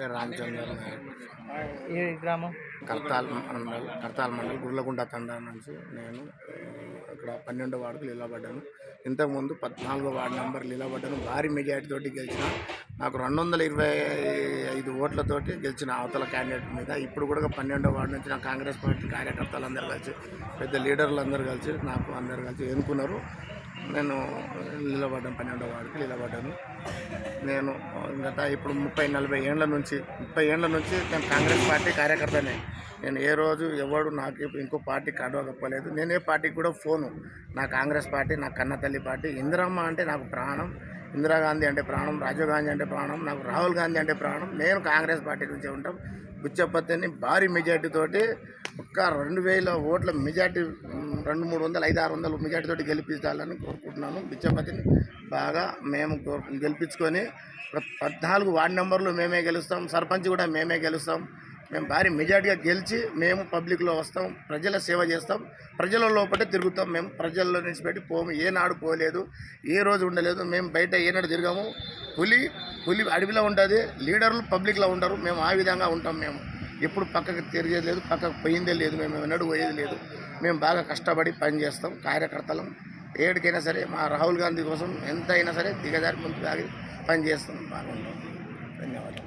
పేరు రామచంద్ర ఏ గ్రామం? కర్తాల్ మండల్ కర్తాల్ మండల్ గుర్లగుంట తండా నుంచి నేను ఇక్కడ పన్నెండో వార్డుకు నిలబడ్డాను ఇంతకుముందు పద్నాలుగో వార్డు నెంబర్ నిలబడ్డాను భారీ మెజార్టీ తోటి గెలిచిన నాకు రెండు వందల ఇరవై ఐదు ఓట్లతోటి గెలిచిన అవతల క్యాండిడేట్ మీద. ఇప్పుడు కూడా పన్నెండో వార్డు నుంచి నా కాంగ్రెస్ పార్టీ కార్యకర్తలు అందరూ కలిసి పెద్ద లీడర్లు అందరూ కలిసి నాకు అందరు కలిసి ఎన్నుకున్నారు. నేను నిలబడ్డాను పన్నెండో వాడికి నిలబడ్డాను. నేను గత ఇప్పుడు ముప్పై నలభై ఏళ్ళ నుంచి ముప్పై ఏళ్ళ నుంచి నేను కాంగ్రెస్ పార్టీ కార్యకర్తనే. నేను ఏ రోజు ఎవడు నాకు ఇంకో పార్టీ కడవకపోలేదు నేను ఏ పార్టీకి కూడా ఫోను. నా కాంగ్రెస్ పార్టీ నా కన్న తల్లి పార్టీ. ఇందిరమ్మ అంటే నాకు ప్రాణం. ఇందిరాగాంధీ అంటే ప్రాణం. రాజీవ్ గాంధీ అంటే ప్రాణం. నాకు రాహుల్ గాంధీ అంటే ప్రాణం. నేను కాంగ్రెస్ పార్టీ నుంచే ఉంటాం. బుచ్చపత్తిని భారీ మెజార్టీతోటి ఒక్క రెండు వేల ఓట్ల మెజార్టీ రెండు మూడు వందలు ఐదు ఆరు వందలు మెజార్టీతో గెలిపించాలని కోరుకుంటున్నాను. బిచ్చపతిని బాగా మేము గెలిపించుకొని పద్నాలుగు వార్డు నెంబర్లు మేమే గెలుస్తాం సర్పంచ్ కూడా మేమే గెలుస్తాం. మేము భారీ మెజార్టీగా గెలిచి మేము పబ్లిక్లో వస్తాం ప్రజల సేవ చేస్తాం ప్రజల లోపటే తిరుగుతాం. మేము ప్రజల్లో నుంచి పెట్టి పోము ఏనాడు పోలేదు ఏ రోజు ఉండలేదు. మేము బయట ఏనాడు తిరగము. పులి పులి అడవిలో ఉంటుంది లీడర్లు పబ్లిక్లో ఉండరు మేము ఆ విధంగా ఉంటాం మేము. ఎప్పుడు పక్కకు తిరిగేది లేదు పక్కకు పోయిందే లేదు మేము ఎన్నడూ పోయేది లేదు. మేము బాగా కష్టపడి పని చేస్తాం కార్యకర్తలం. ఏడికైనా సరే మా రాహుల్ గాంధీ కోసం ఎంత అయినా సరే దిగజారి ముందు ఆగి పనిచేస్తాం బాగుంటాం ధన్యవాదాలు.